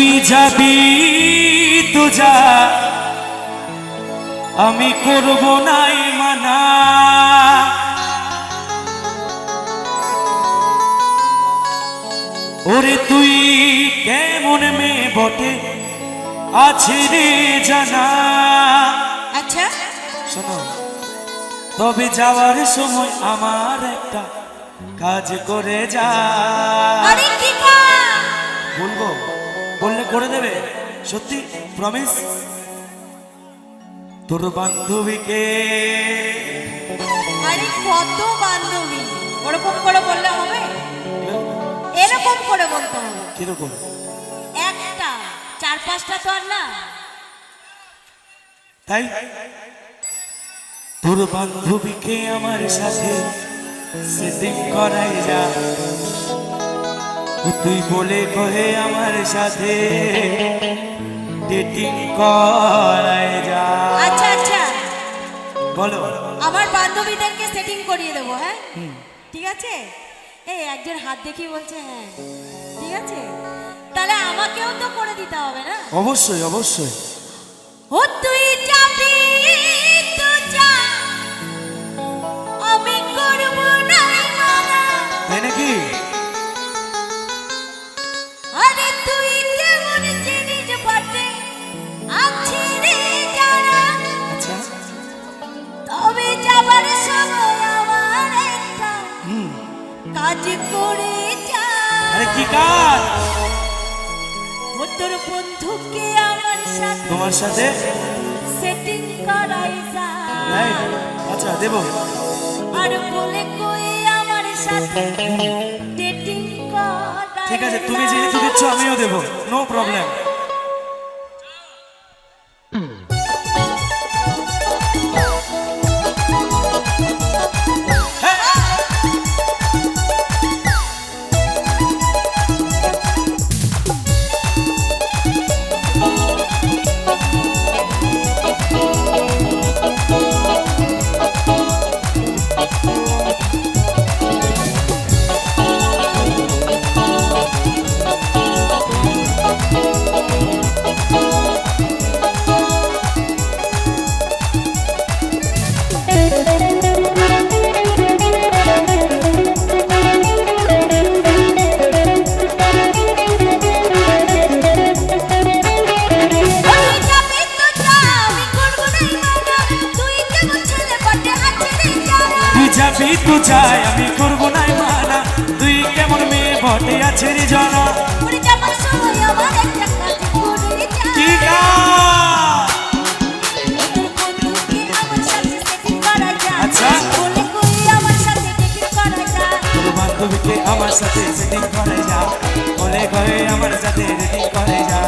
তুই যাবি তো যা। আমি করব নাই মানা। ওরে তুই কেমন মেয়ে বটে আছে রে জানা। আচ্ছা। শোনো তবে যাওয়ার সময় আমার একটা কাজ করে যা? বলব? দেবে? সত্যি? প্রমিস তোর বান্ধবীকে? আরে কত বান্ধবী? ওরকম করে বললে হবে? এরকম করে বলতে হবে। কীরকম? একটা। চার পাঁচটা তো আর না। তাই? তোর বান্ধবীকে আমার সাথে সেটিং করাই যা তুই বলে কহে আমার সাথে। ডেটিং করাই যা। আচ্ছা আচ্ছা। বলো। আমার বান্ধবীদেরকে সেটিং করিয়ে দেবো হ্যাঁ? ঠিক আছে? এই একজন হাত দেখি বলছে হ্যাঁ। ঠিক আছে? তাহলে আমাকেও তো করে দিতে হবে না? অবশ্যই অবশ্যই। ও তুই কাজ করে আরে কি কাজ? ও তোর বন্ধুকে আমার সাথে তোমার সাথে? সেটিং করাই আচ্ছা দেবো। আর বলে কই আমার সাথে ডেটিং করাই ঠিক আছে তুমি। যেহেতু দিচ্ছ আমিও দেবো। নো প্রবলেম তো যাই আমি করব নাই মানা তুই কেমন মেয়ে বটে আছে রে জানা আমার একটা সাথে করা যা। আচ্ছা। বলে আমার সাথে dating করা যা। বান্ধবীকে আমার সাথে সেটিং করে যা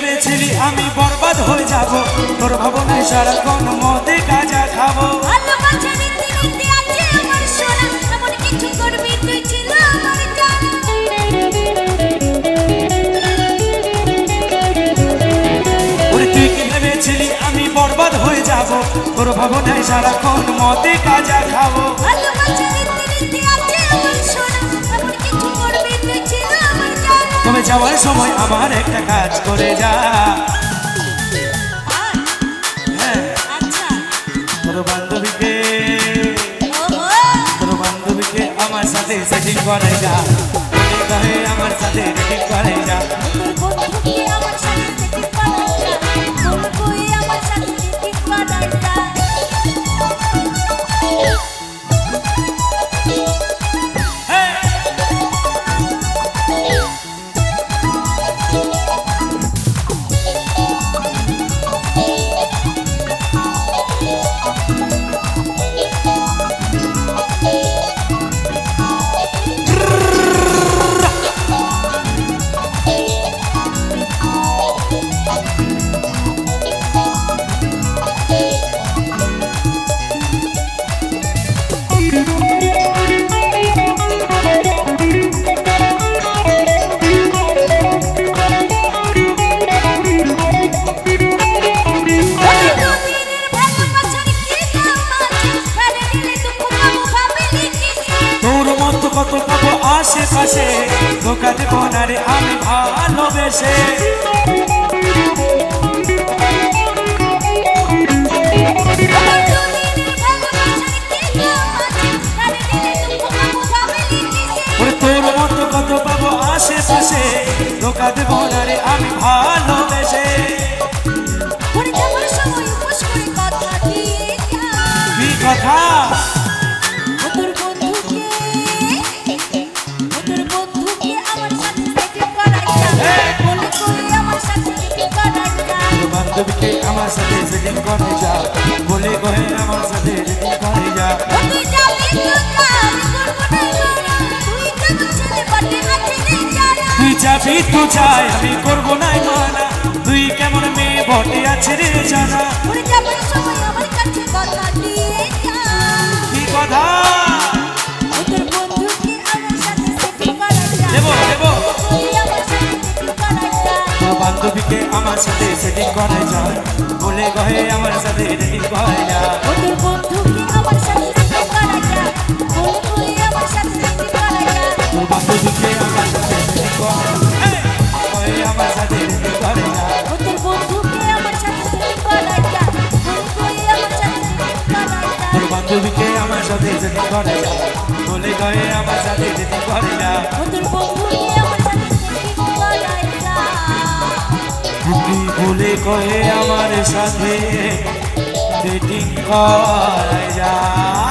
ভেবেছিলি আমি বরবাদ হয়ে যাব। তোর ভাবনায় সারাক্ষণ মতে গাঁজা খাব। আমি বরবাদ হয়ে যাব? তোর ভাবনায় সারাক্ষণ মদে গাঁজা খাব। তবে যাওয়ার সময় আমার একটা কাজ করে যা। হ্যাঁ আচ্ছা তোর বান্ধবীকে তোর বান্ধবীকে আমার সাথে সেটিং করে যা। কত পাবো আশেপাশে? ধোকা দেব না রে, আমি ভালোবেসে। তোর মতো কত পাবো আশেপাশে? ধোকা দেব না রে, আমি ভালোবেসে। বান্ধবীকে আমার সাথে সেটিং করে যা বলে কহে আমার সাথে সেটিং করে যা। তুই যাবি তো চাই আমি করব না মানা। তুই কেমন মেয়ে বটে আছে রে জানা। কি কথা? বান্ধবীকে আমার সাথে সেটিং করে যা বলে কহে আমার সাথে সেটিং করে যা ওদের বন্ধুকে আমার সাথে থেকে করাইয়া বলে করে আমার সাথে থেকে করাইয়া তোর বান্ধবীকে আমার সাথে সেটিং করে কহে আমার সাথে সেটিং করে যা ওদের বন্ধুকে আমার সাথে থেকে করাইয়া বলে করে আমার সাথে থেকে করাইয়া তোর বান্ধবীকে আমার সাথে সেটিং করে যা বলে কহে আমার সাথে সেটিং করে ওদের বন্ধুকে বলে কয়ে আমার সাথে ডেটিং করা যায়